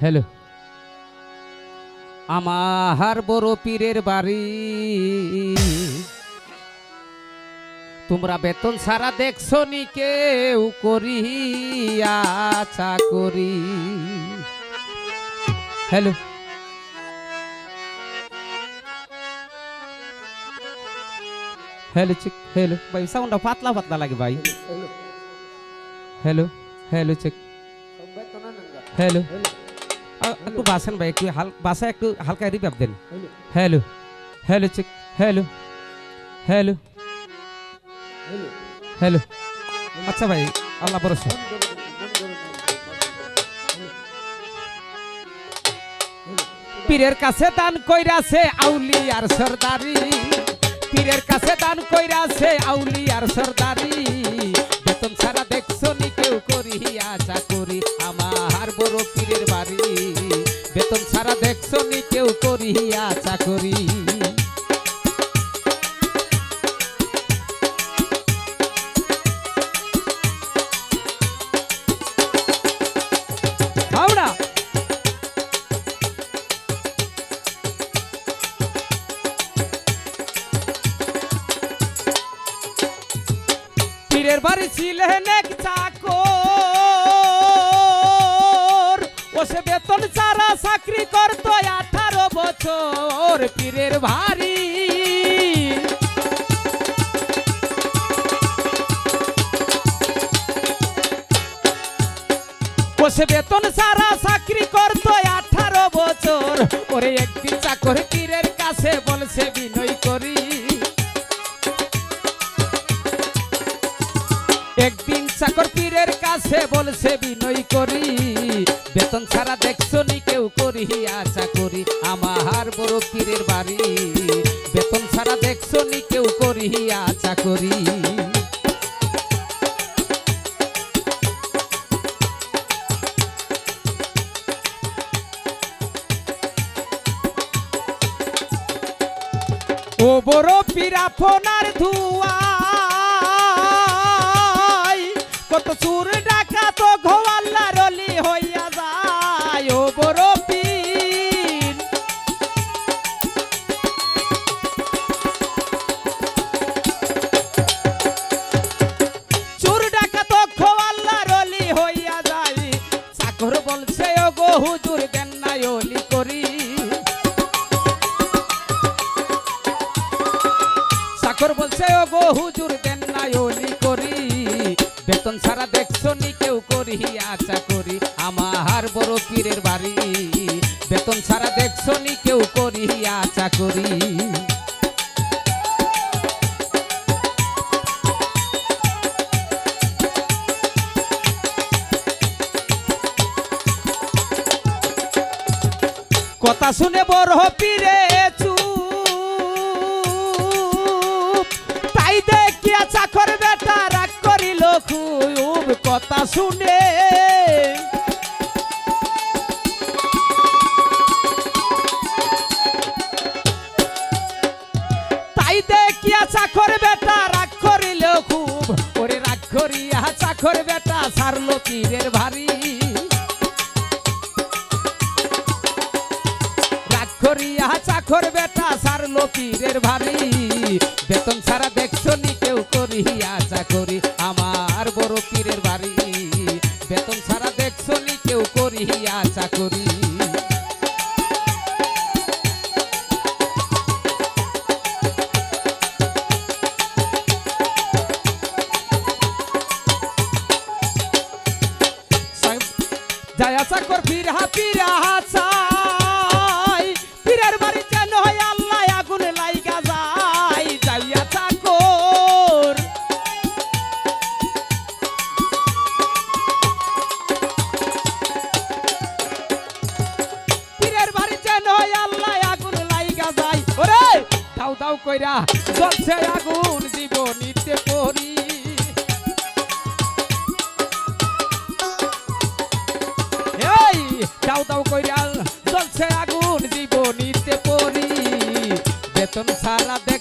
Hello. আমার বড় পীরের বাড়ি। তোমরা বেতন সারা দেখছ নি কেউ করিয়া চাকরি হ্যালো। Hello check hello. ভাই সাউন্ডটা পাতলা পাতলা লাগে ভাই। Hello hello check. হ্যালো। একটু বাসেন ভাই একটু হাল বাসা একটু হালকা রিভাব দেন। Hello. Hello. Check. Hello. Hello. Hello. আচ্ছা ভাই আল্লাহ ভরসা। পীরের কাছে দান কইরাছে আউলি আর সরদারি। পীরের কাছে দান কইরাছে আউলি আর সরদারি। বেতন ছাড়া দেখছ নি কেউ করি চাকরি। আমার ছাড়া দেখছ নি কেউ করিয়া চাকরি। পীরের বাড়ি ছিলেন এক চাকর। বেতন করতো বছর পীরের ভারী। বসে বেতন সারা চাকরি করতো আঠারো বছর। ওরে একদিন চাকর পীরের কাছে বলছে বিনয় করি। একদিন চাকর পীরের কাছে বলছে বিনয় করি। বেতন ছাড়া দেখছ নি কেউ করিয়া চাকরি বড় পীরের বাড়ি। বেতন ছাড়া দেখছ নি কেউ করিয়া চাকরি। ও বড় পিরাফোনার ধুয়াই কত সুর ডাকা তো ঘোয়াল্লা হুজুর করি। বলছে ও গো হুজুর দেন নাই অলি করি। বেতন সারা দেখছ কেউ করিয়া চাকরি আমার বড় পীরের বাড়ি। বেতন সারা দেখছ নি কেউ আশা চাকরি কথা শুনে বড় পীরে তাই দেখিয়া চাকর বেটা রাগ করিল খুব। কথা শুনে তাই দেখিয়া চাকর বেটা রাগ করিল খুব। ওরে রাগ করিয়া চাকর বেটা সারলো পীরের ভারী করিয়া চাকর বেটা সারলো পীরের ভারী। বেতন ছাড়া দেখছ নি কেউ করিয়া চাকরি আমার বড় পীরের বাড়ি। বেতন ছাড়া দেখছ নি কেউ করিয়া চাকরি। কইরা জলছে আগুন জীবনীতে পড়ি এই, দাও দাও কইরা জলছে আগুন জীবনীতে পড়ি বেতন সারা দেখছ